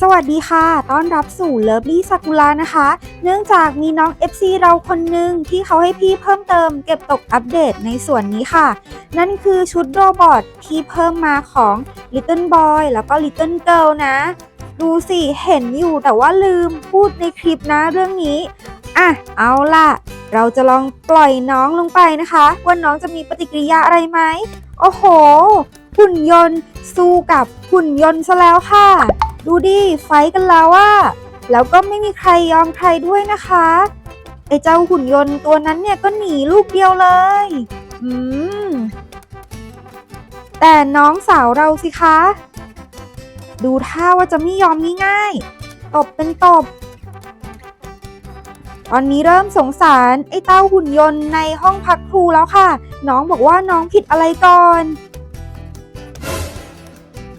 สวัสดีค่ะ ต้อนรับสู่เลิฟลี่ซากุระนะคะ เนื่องจากมีน้อง FC เราคนหนึ่งที่เขาให้พี่เพิ่มเติมเก็บตกอัปเดตในส่วนนี้ค่ะ นั่นคือชุดโรบอทที่เพิ่มมาของ Little Boy แล้วก็ Little Girl นะ ดูสิเห็นอยู่แต่ว่าลืมพูดในคลิปนะเรื่องนี้ อะ เอาล่ะ เราจะลองปล่อยน้องลงไปนะคะว่าน้องจะมีปฏิกิริยาอะไรไหมโอ้โหหุ่นยนต์สู้กับหุ่นยนต์ซะแล้วค่ะ ดูดิไฟกันแล้วว่าแล้วก็ไม่มีใครยอมใครด้วยนะคะ ไอ้เจ้าหุ่นยนต์ตัวนั้นเนี่ยก็หนีลูกเดียวเลย อืม แต่น้องสาวเราสิคะ ดูท่าว่าจะไม่ยอมง่ายๆ ตบเป็นตบ ตอนนี้เริ่มสงสารไอ้เต้าหุ่นยนต์ในห้องพักครูแล้วค่ะ น้องบอกว่าน้องผิดอะไรก่อน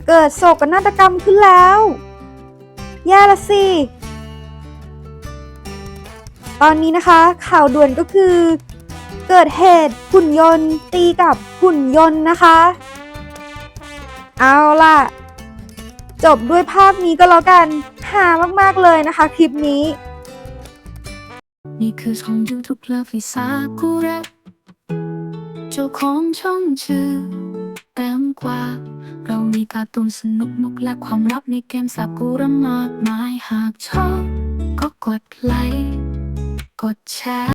เกิดโศกนาฏกรรมขึ้นแล้ว แย่ละสิ ตอนนี้นะคะ ข่าวด่วนก็คือ เกิดเหตุหุ่นยนต์ ตีกับหุ่นยนต์นะคะ เอาล่ะ จบด้วยภาพนี้ก็แล้วกันหามากๆเลยนะคะคลิปนี้ นี่คือช่อง YouTube เลิฟลิซากุระเจ้าของช่องชื่อ การ์ตูนสนุกนุกและความลับในเกมสากุระมากมายหากชอบ ก็กดไลค์ กดแชร์